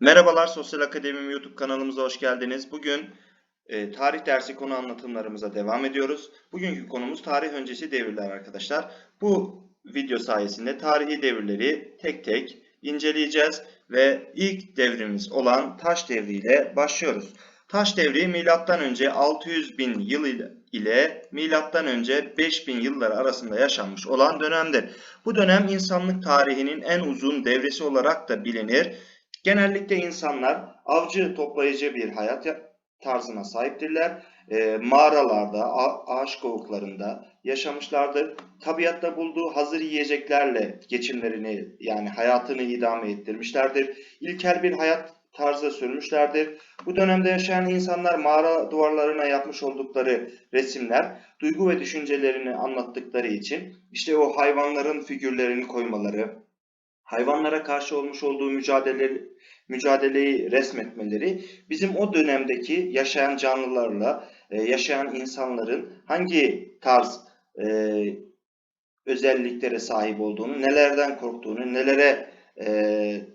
Merhabalar Sosyal Akademim YouTube kanalımıza hoş geldiniz. Bugün e, tarih dersi konu anlatımlarımıza devam ediyoruz. Bugünkü konumuz tarih öncesi devirler arkadaşlar. Bu video sayesinde tarihi devirleri tek tek inceleyeceğiz ve ilk devrimiz olan taş devriyle başlıyoruz. Taş devri milattan önce 600 bin yıl ile- milattan önce 5000 yıllar arasında yaşanmış olan dönemdir. Bu dönem insanlık tarihinin en uzun devresi olarak da bilinir. Genellikle insanlar avcı toplayıcı bir hayat ya- tarzına sahiptirler. E, mağaralarda, ağaç kovuklarında yaşamışlardır. Tabiatta bulduğu hazır yiyeceklerle geçimlerini yani hayatını idame ettirmişlerdir. İlkel bir hayat tarzı sürmüşlerdir. Bu dönemde yaşayan insanlar mağara duvarlarına yapmış oldukları resimler, duygu ve düşüncelerini anlattıkları için işte o hayvanların figürlerini koymaları, hayvanlara karşı olmuş olduğu mücadele, mücadeleyi resmetmeleri bizim o dönemdeki yaşayan canlılarla e, yaşayan insanların hangi tarz e, özelliklere sahip olduğunu, nelerden korktuğunu, nelere e,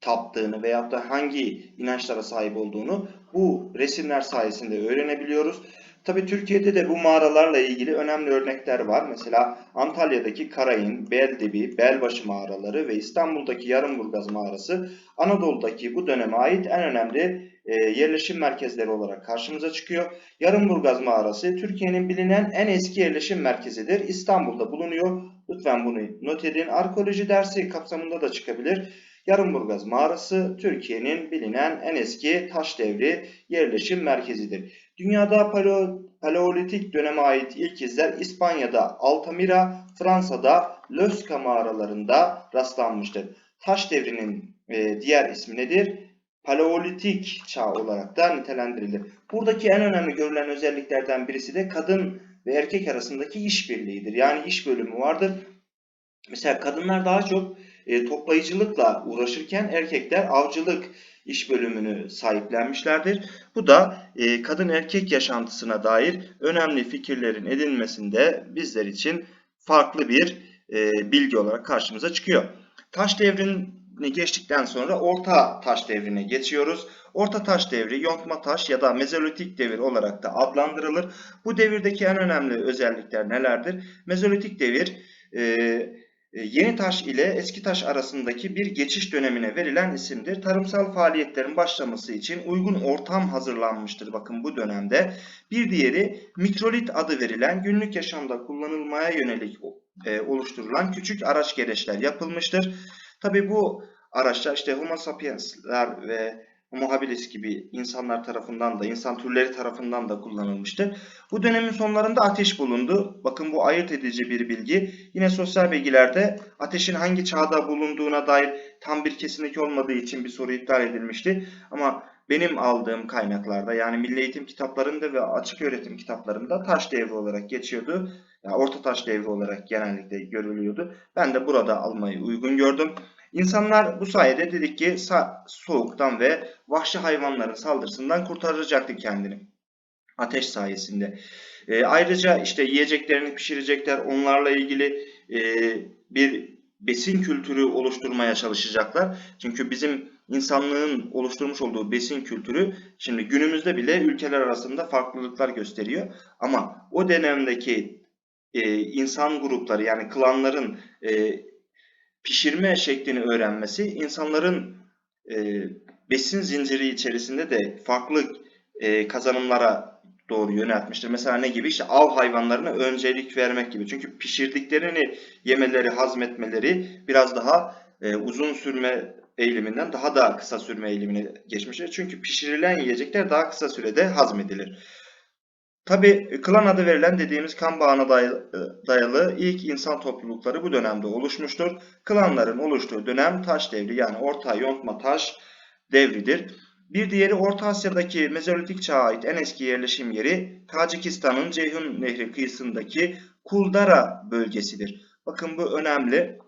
taptığını veyahut da hangi inançlara sahip olduğunu bu resimler sayesinde öğrenebiliyoruz. Tabii Türkiye'de de bu mağaralarla ilgili önemli örnekler var. Mesela Antalya'daki Karayın, Beldibi, Belbaşı mağaraları ve İstanbul'daki Yarımburgaz mağarası Anadolu'daki bu döneme ait en önemli e, yerleşim merkezleri olarak karşımıza çıkıyor. Yarımburgaz mağarası Türkiye'nin bilinen en eski yerleşim merkezidir. İstanbul'da bulunuyor. Lütfen bunu not edin. Arkeoloji dersi kapsamında da çıkabilir. Yarımburgaz mağarası Türkiye'nin bilinen en eski taş devri yerleşim merkezidir. Dünyada paleo, paleolitik döneme ait ilk izler İspanya'da Altamira, Fransa'da Löska mağaralarında rastlanmıştır. Taş devrinin e, diğer ismi nedir? Paleolitik çağ olarak da nitelendirilir. Buradaki en önemli görülen özelliklerden birisi de kadın ve erkek arasındaki işbirliğidir. Yani iş bölümü vardır. Mesela kadınlar daha çok e, toplayıcılıkla uğraşırken erkekler avcılık iş bölümünü sahiplenmişlerdir. Bu da e, kadın erkek yaşantısına dair önemli fikirlerin edinmesinde bizler için farklı bir e, bilgi olarak karşımıza çıkıyor. Taş devrini geçtikten sonra Orta Taş devrine geçiyoruz. Orta Taş devri yontma taş ya da mezolitik devir olarak da adlandırılır. Bu devirdeki en önemli özellikler nelerdir? Mezolitik devir Yeni taş ile eski taş arasındaki bir geçiş dönemine verilen isimdir. Tarımsal faaliyetlerin başlaması için uygun ortam hazırlanmıştır bakın bu dönemde. Bir diğeri mikrolit adı verilen günlük yaşamda kullanılmaya yönelik e, oluşturulan küçük araç gereçler yapılmıştır. Tabi bu araçlar işte Homo sapiensler ve Homo gibi insanlar tarafından da, insan türleri tarafından da kullanılmıştır. Bu dönemin sonlarında ateş bulundu. Bakın bu ayırt edici bir bilgi. Yine sosyal bilgilerde ateşin hangi çağda bulunduğuna dair tam bir kesinlik olmadığı için bir soru iptal edilmişti. Ama benim aldığım kaynaklarda yani milli eğitim kitaplarında ve açık öğretim kitaplarında taş devri olarak geçiyordu. Yani orta taş devri olarak genellikle görülüyordu. Ben de burada almayı uygun gördüm. İnsanlar bu sayede dedik ki soğuktan ve vahşi hayvanların saldırısından kurtaracaktı kendini. Ateş sayesinde. E, ayrıca işte yiyeceklerini pişirecekler. Onlarla ilgili e, bir besin kültürü oluşturmaya çalışacaklar. Çünkü bizim insanlığın oluşturmuş olduğu besin kültürü şimdi günümüzde bile ülkeler arasında farklılıklar gösteriyor. Ama o dönemdeki e, insan grupları yani klanların e, pişirme şeklini öğrenmesi insanların e, besin zinciri içerisinde de farklı e, kazanımlara doğru yöneltmiştir. Mesela ne gibi? İşte av hayvanlarına öncelik vermek gibi. Çünkü pişirdiklerini yemeleri, hazmetmeleri biraz daha e, uzun sürme eğiliminden daha da kısa sürme eğilimine geçmiştir. Çünkü pişirilen yiyecekler daha kısa sürede hazmedilir. Tabi klan adı verilen dediğimiz kan bağına dayalı ilk insan toplulukları bu dönemde oluşmuştur. Klanların oluştuğu dönem taş devri yani Orta Yontma Taş devridir. Bir diğeri Orta Asya'daki Mezolitik çağa ait en eski yerleşim yeri Tacikistan'ın Ceyhun Nehri kıyısındaki Kuldara bölgesidir. Bakın bu önemli.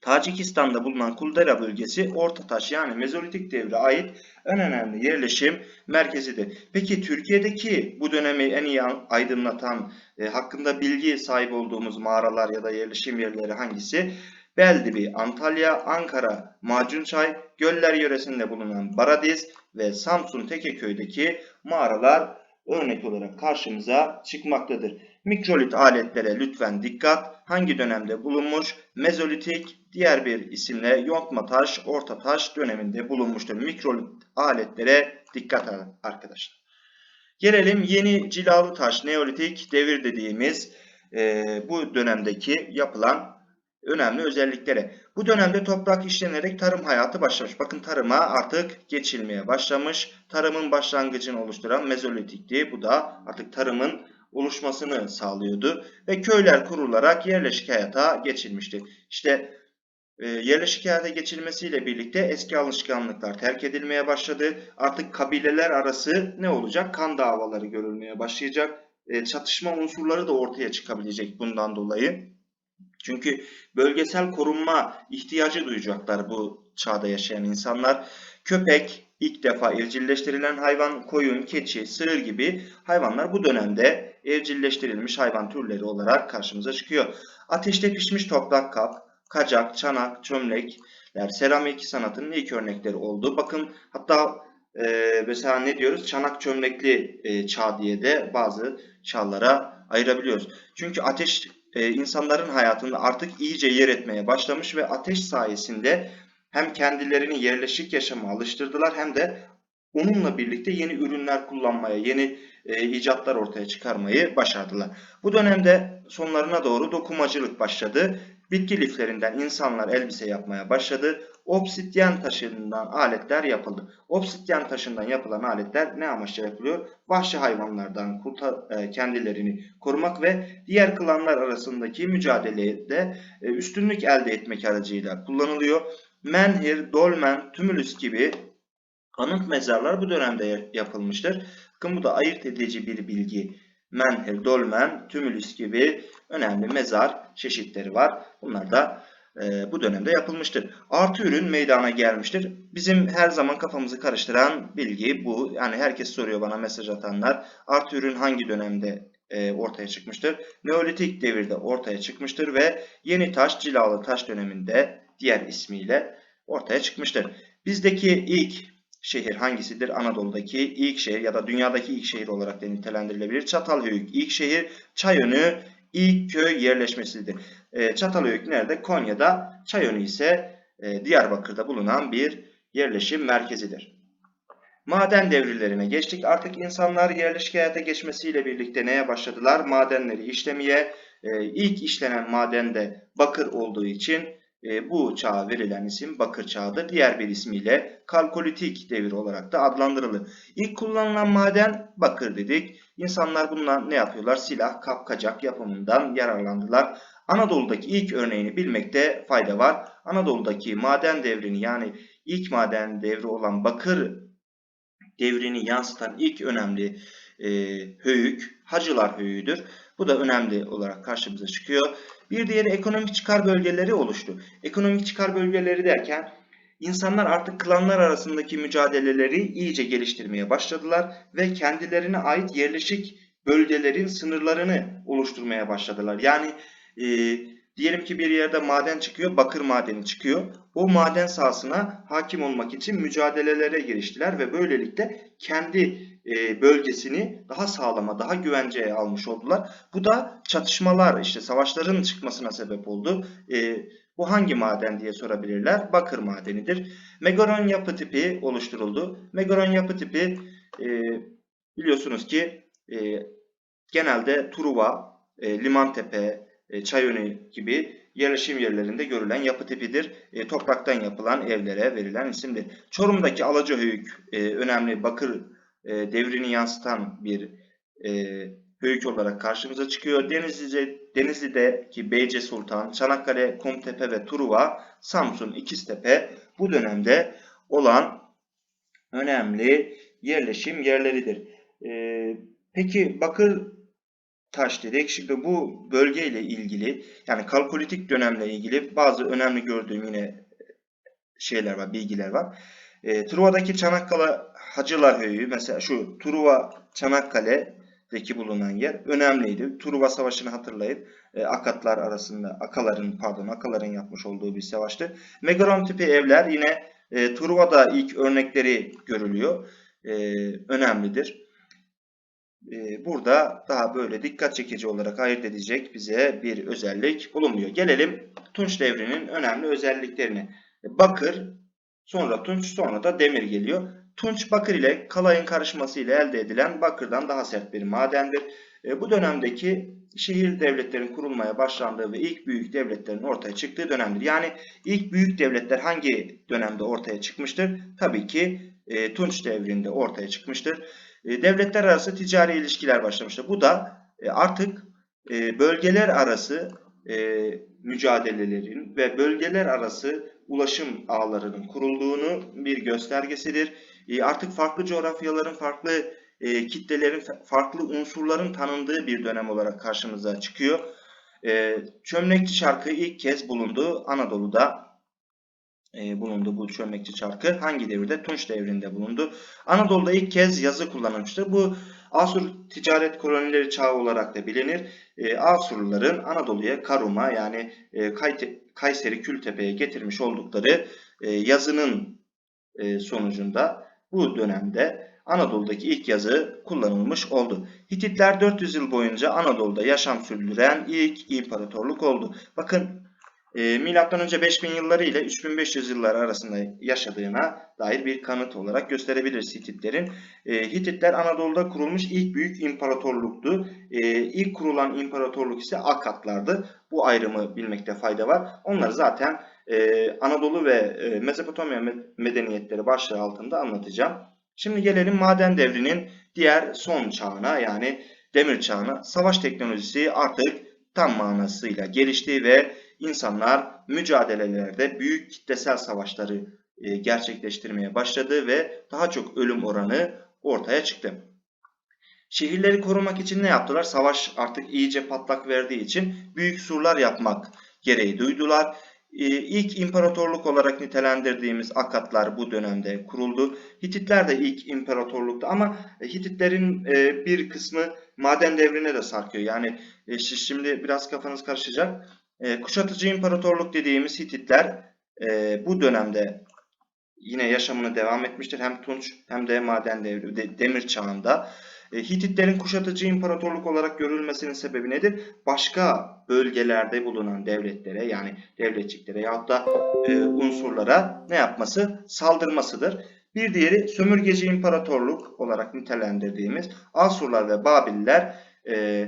Tacikistan'da bulunan Kuldara bölgesi Orta Taş yani Mezolitik devre ait en önemli yerleşim merkezidir. Peki Türkiye'deki bu dönemi en iyi aydınlatan, e, hakkında bilgi sahip olduğumuz mağaralar ya da yerleşim yerleri hangisi? Beldibi, Antalya, Ankara, Macunçay, Göller yöresinde bulunan Baradiz ve Samsun Tekeköy'deki mağaralar örnek olarak karşımıza çıkmaktadır. Mikrolit aletlere lütfen dikkat. Hangi dönemde bulunmuş? Mezolitik, diğer bir isimle yontma taş, orta taş döneminde bulunmuştur. Mikrolit aletlere dikkat arkadaşlar. Gelelim yeni cilalı taş, neolitik devir dediğimiz e, bu dönemdeki yapılan önemli özelliklere. Bu dönemde toprak işlenerek tarım hayatı başlamış. Bakın tarıma artık geçilmeye başlamış. Tarımın başlangıcını oluşturan mezolitikti. Bu da artık tarımın oluşmasını sağlıyordu. Ve köyler kurularak yerleşik hayata geçilmişti. İşte yerleşik hayata geçilmesiyle birlikte eski alışkanlıklar terk edilmeye başladı. Artık kabileler arası ne olacak? Kan davaları görülmeye başlayacak. E, çatışma unsurları da ortaya çıkabilecek bundan dolayı. Çünkü bölgesel korunma ihtiyacı duyacaklar bu çağda yaşayan insanlar. Köpek ilk defa evcilleştirilen hayvan, koyun, keçi, sığır gibi hayvanlar bu dönemde evcilleştirilmiş hayvan türleri olarak karşımıza çıkıyor. Ateşte pişmiş toprak kap, kacak, çanak, çömlekler seramik sanatının ilk örnekleri oldu. Bakın hatta e, mesela ne diyoruz? Çanak çömlekli e, çağ diye de bazı çağlara ayırabiliyoruz. Çünkü ateş e, insanların hayatında artık iyice yer etmeye başlamış ve ateş sayesinde hem kendilerini yerleşik yaşama alıştırdılar hem de onunla birlikte yeni ürünler kullanmaya, yeni e, icatlar ortaya çıkarmayı başardılar. Bu dönemde sonlarına doğru dokumacılık başladı. Bitki liflerinden insanlar elbise yapmaya başladı. Obsidyen taşından aletler yapıldı. Obsidyen taşından yapılan aletler ne amaçla yapılıyor? Vahşi hayvanlardan kurtar, kendilerini korumak ve diğer klanlar arasındaki mücadelede e, üstünlük elde etmek aracıyla kullanılıyor. Menhir, dolmen, tümülüs gibi anıt mezarlar bu dönemde yapılmıştır. Bakın bu da ayırt edici bir bilgi. Menhir, dolmen, tümülüs gibi önemli mezar çeşitleri var. Bunlar da e, bu dönemde yapılmıştır. Artı ürün meydana gelmiştir. Bizim her zaman kafamızı karıştıran bilgi bu. Yani herkes soruyor bana mesaj atanlar. Artı ürün hangi dönemde e, ortaya çıkmıştır? Neolitik devirde ortaya çıkmıştır ve yeni taş cilalı taş döneminde diğer ismiyle ortaya çıkmıştır. Bizdeki ilk şehir hangisidir? Anadolu'daki ilk şehir ya da dünyadaki ilk şehir olarak da nitelendirilebilir. Çatalhöyük ilk şehir, Çayönü ilk köy yerleşmesidir. E, Çatalhöyük nerede? Konya'da. Çayönü ise e, Diyarbakır'da bulunan bir yerleşim merkezidir. Maden devrilerine geçtik. Artık insanlar yerleşik hayata geçmesiyle birlikte neye başladılar? Madenleri işlemeye. E, ilk işlenen maden de bakır olduğu için e, bu çağa verilen isim bakır çağıdır. Diğer bir ismiyle kalkolitik devir olarak da adlandırılır. İlk kullanılan maden bakır dedik. İnsanlar bundan ne yapıyorlar? Silah, kapkacak yapımından yararlandılar. Anadolu'daki ilk örneğini bilmekte fayda var. Anadolu'daki maden devrini yani ilk maden devri olan bakır devrini yansıtan ilk önemli e, höyük Hacılar höyüğüdür. Bu da önemli olarak karşımıza çıkıyor. Bir diğeri ekonomik çıkar bölgeleri oluştu. Ekonomik çıkar bölgeleri derken insanlar artık klanlar arasındaki mücadeleleri iyice geliştirmeye başladılar ve kendilerine ait yerleşik bölgelerin sınırlarını oluşturmaya başladılar. Yani e, diyelim ki bir yerde maden çıkıyor, bakır madeni çıkıyor. O maden sahasına hakim olmak için mücadelelere giriştiler ve böylelikle kendi e, bölgesini daha sağlama, daha güvenceye almış oldular. Bu da çatışmalar, işte savaşların çıkmasına sebep oldu. E, bu hangi maden diye sorabilirler. Bakır madenidir. Megaron yapı tipi oluşturuldu. Megaron yapı tipi e, biliyorsunuz ki genelde Truva, Limantepe, Çayönü gibi yerleşim yerlerinde görülen yapı tipidir. E, topraktan yapılan evlere verilen isimdir. Çorum'daki Alacahöyük e, önemli bakır e, devrini yansıtan bir e, höyük olarak karşımıza çıkıyor. Denizli'de, Denizli'deki Beyce Sultan, Çanakkale, Kumtepe ve Truva, Samsun, İkiztepe bu dönemde olan önemli yerleşim yerleridir. E, peki bakır taş dedik. Şimdi bu bölgeyle ilgili yani kalkolitik dönemle ilgili bazı önemli gördüğüm yine şeyler var, bilgiler var. E, Truva'daki Çanakkale Hacılar Höyüğü mesela şu Truva Çanakkale Truva bulunan yer önemliydi. Truva Savaşı'nı hatırlayın. E, Akatlar arasında, Akaların pardon Akaların yapmış olduğu bir savaştı. Megaron tipi evler yine e, Truva'da ilk örnekleri görülüyor. E, önemlidir. E, burada daha böyle dikkat çekici olarak ayırt edecek bize bir özellik bulunmuyor. Gelelim Tunç devrinin önemli özelliklerine. Bakır, sonra tunç, sonra da demir geliyor. Tunç bakır ile kalayın karışması ile elde edilen bakırdan daha sert bir madendir. E, bu dönemdeki şehir devletlerin kurulmaya başlandığı ve ilk büyük devletlerin ortaya çıktığı dönemdir. Yani ilk büyük devletler hangi dönemde ortaya çıkmıştır? Tabii ki e, Tunç devrinde ortaya çıkmıştır. E, devletler arası ticari ilişkiler başlamıştır. Bu da e, artık e, bölgeler arası e, mücadelelerin ve bölgeler arası ulaşım ağlarının kurulduğunu bir göstergesidir. E, artık farklı coğrafyaların, farklı e, kitlelerin, farklı unsurların tanındığı bir dönem olarak karşımıza çıkıyor. E, çömlekçi çarkı ilk kez bulundu Anadolu'da bulundu bu çömlekçi çarkı. Hangi devirde? Tunç devrinde bulundu. Anadolu'da ilk kez yazı kullanılmıştır. Bu Asur ticaret kolonileri çağı olarak da bilinir. E, Asurluların Anadolu'ya Karum'a yani e, Kayseri Kültepe'ye getirmiş oldukları e, yazının e, sonucunda bu dönemde Anadolu'daki ilk yazı kullanılmış oldu. Hititler 400 yıl boyunca Anadolu'da yaşam sürdüren ilk imparatorluk oldu. Bakın e, M.Ö. 5000 yılları ile 3500 yıllar arasında yaşadığına dair bir kanıt olarak gösterebiliriz Hititlerin. E, Hititler Anadolu'da kurulmuş ilk büyük imparatorluktu. E, ilk kurulan imparatorluk ise Akatlardı. Bu ayrımı bilmekte fayda var. Onları zaten e, Anadolu ve e, Mezopotamya medeniyetleri başlığı altında anlatacağım. Şimdi gelelim maden devrinin diğer son çağına yani demir çağına. Savaş teknolojisi artık tam manasıyla gelişti ve insanlar mücadelelerde büyük kitlesel savaşları e, gerçekleştirmeye başladı ve daha çok ölüm oranı ortaya çıktı. Şehirleri korumak için ne yaptılar? Savaş artık iyice patlak verdiği için büyük surlar yapmak gereği duydular. Ee, ilk imparatorluk olarak nitelendirdiğimiz Akatlar bu dönemde kuruldu. Hititler de ilk imparatorluktu ama Hititlerin e, bir kısmı maden devrine de sarkıyor. Yani e, şimdi biraz kafanız karışacak. E, kuşatıcı imparatorluk dediğimiz Hititler bu dönemde yine yaşamını devam etmiştir. Hem Tunç hem de maden devri, demir çağında. E, Hititlerin kuşatıcı imparatorluk olarak görülmesinin sebebi nedir? Başka bölgelerde bulunan devletlere yani devletçiklere yahut da e, unsurlara ne yapması? Saldırmasıdır. Bir diğeri sömürgeci imparatorluk olarak nitelendirdiğimiz Asurlar ve Babiller e,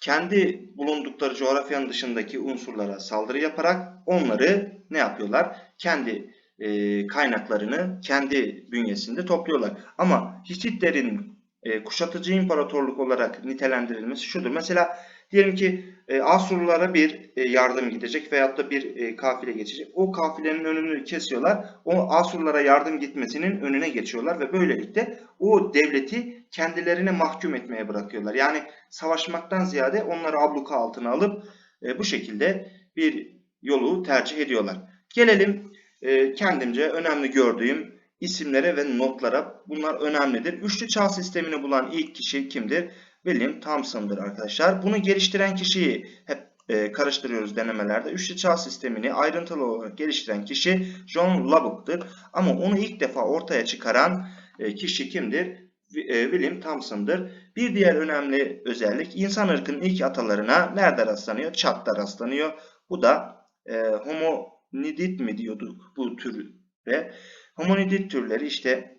kendi bulundukları coğrafyanın dışındaki unsurlara saldırı yaparak onları ne yapıyorlar? Kendi e, kaynaklarını kendi bünyesinde topluyorlar. Ama Hititlerin e, kuşatıcı imparatorluk olarak nitelendirilmesi şudur. Mesela diyelim ki e, Asurlulara bir e, yardım gidecek veyahut da bir e, kafile geçecek. O kafilenin önünü kesiyorlar. O Asurlara yardım gitmesinin önüne geçiyorlar ve böylelikle o devleti kendilerine mahkum etmeye bırakıyorlar. Yani savaşmaktan ziyade onları abluka altına alıp bu şekilde bir yolu tercih ediyorlar. Gelelim kendimce önemli gördüğüm isimlere ve notlara bunlar önemlidir. Üçlü çağ sistemini bulan ilk kişi kimdir? William Thomson'dır arkadaşlar. Bunu geliştiren kişiyi hep e, karıştırıyoruz denemelerde. Üçlü çağ sistemini ayrıntılı olarak geliştiren kişi John Lubbock'tır. Ama onu ilk defa ortaya çıkaran e, kişi kimdir? E, William Thomson'dır. Bir diğer önemli özellik insan ırkının ilk atalarına nerede rastlanıyor? Çat'ta rastlanıyor. Bu da e, homonidit mi diyorduk bu türe? Homonidit türleri işte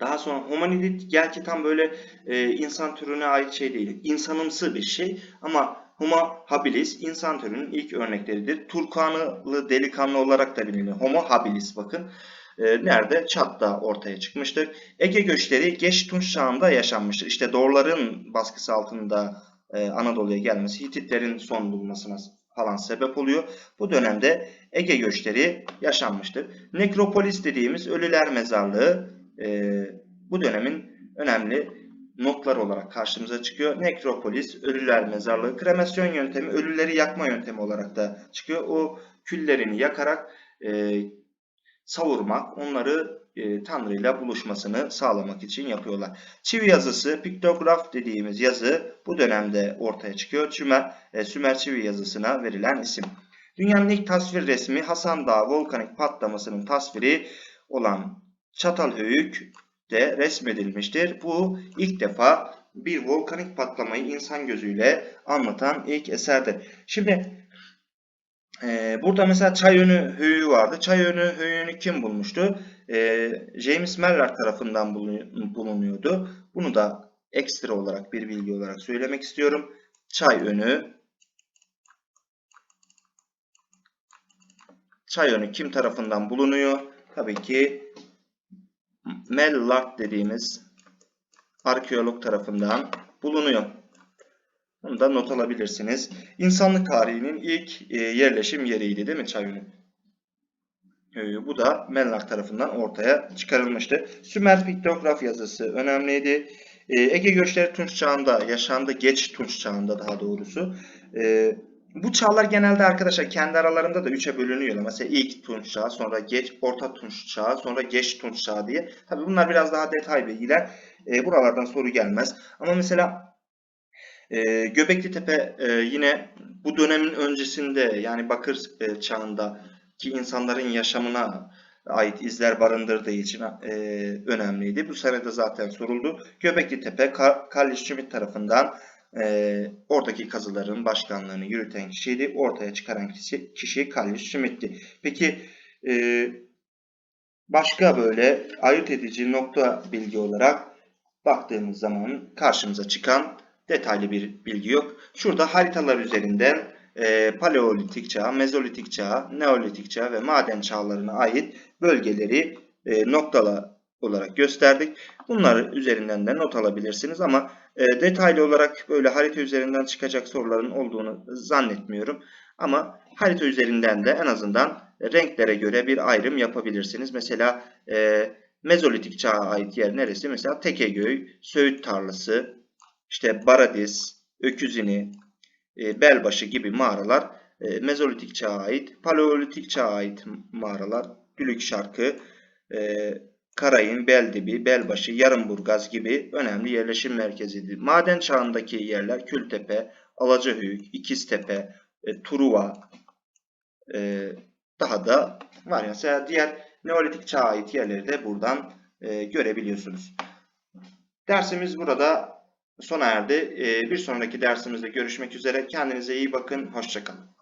daha sonra homonidit gerçi tam böyle e, insan türüne ait şey değil. İnsanımsı bir şey ama Homo habilis insan türünün ilk örnekleridir. Turkanlı delikanlı olarak da bilinir. Homo habilis bakın. E, nerede? Çat'ta ortaya çıkmıştır. Ege göçleri geç Tunç çağında yaşanmıştır. İşte Dorların baskısı altında e, Anadolu'ya gelmesi Hititlerin son bulmasına falan sebep oluyor. Bu dönemde Ege göçleri yaşanmıştır. Nekropolis dediğimiz ölüler mezarlığı e, bu dönemin önemli notlar olarak karşımıza çıkıyor. Nekropolis, ölüler mezarlığı, kremasyon yöntemi, ölüleri yakma yöntemi olarak da çıkıyor. O küllerini yakarak e, savurmak, onları e, Tanrı ile buluşmasını sağlamak için yapıyorlar. Çivi yazısı, piktograf dediğimiz yazı bu dönemde ortaya çıkıyor. Sümer, e, Sümer çivi yazısına verilen isim. Dünyanın ilk tasvir resmi Hasan Dağı volkanik patlamasının tasviri olan Çatalhöyük de resmedilmiştir. Bu ilk defa bir volkanik patlamayı insan gözüyle anlatan ilk eserdir. Şimdi e, burada mesela çay önü höyüğü vardı. Çay önü höyüğünü kim bulmuştu? E, James Meller tarafından bulu- bulunuyordu. Bunu da ekstra olarak bir bilgi olarak söylemek istiyorum. Çay önü Çay önü kim tarafından bulunuyor? Tabii ki Mellard dediğimiz arkeolog tarafından bulunuyor. Bunu da not alabilirsiniz. İnsanlık tarihinin ilk e, yerleşim yeriydi değil mi Çayönü? E, Bu da Mellard tarafından ortaya çıkarılmıştı. Sümer piktograf yazısı önemliydi. E, Ege göçleri Tunç çağında yaşandı. Geç Tunç çağında daha doğrusu. Bu çağlar genelde arkadaşlar kendi aralarında da üçe bölünüyor. Mesela ilk Tunç çağı, sonra geç Orta Tunç çağı, sonra geç Tunç çağı diye. Tabii bunlar biraz daha detay bilgiler. E, buralardan soru gelmez. Ama mesela e, Göbekli Tepe e, yine bu dönemin öncesinde yani Bakır e, çağında ki insanların yaşamına ait izler barındırdığı için e, önemliydi. Bu sene de zaten soruldu. Göbekli Tepe Ka- Kallis Schmidt tarafından e, oradaki kazıların başkanlığını yürüten kişiydi. Ortaya çıkaran kişi, kişi Kallis Schmidt'ti. Peki e, başka böyle ayırt edici nokta bilgi olarak baktığımız zaman karşımıza çıkan detaylı bir bilgi yok. Şurada haritalar üzerinden e, Paleolitik çağ, Mezolitik çağ, Neolitik çağ ve maden çağlarına ait bölgeleri e, noktalı olarak gösterdik. Bunları üzerinden de not alabilirsiniz ama e, detaylı olarak böyle harita üzerinden çıkacak soruların olduğunu zannetmiyorum. Ama harita üzerinden de en azından renklere göre bir ayrım yapabilirsiniz. Mesela e, Mezolitik çağa ait yer neresi? Mesela Tekeköy, Söğüt Tarlası, işte Baradiz, Öküzini, e, Belbaşı gibi mağaralar e, Mezolitik çağa ait. Paleolitik çağa ait mağaralar Dülük Şarkı, e, Karayın, Beldibi, Belbaşı, Yarımburgaz gibi önemli yerleşim merkezidir. Maden çağındaki yerler Kültepe, Alacahöyük, İkiztepe, e, Truva, e, daha da var. Mesela diğer Neolitik çağa ait yerleri de buradan e, görebiliyorsunuz. Dersimiz burada sona erdi. E, bir sonraki dersimizde görüşmek üzere. Kendinize iyi bakın. Hoşçakalın.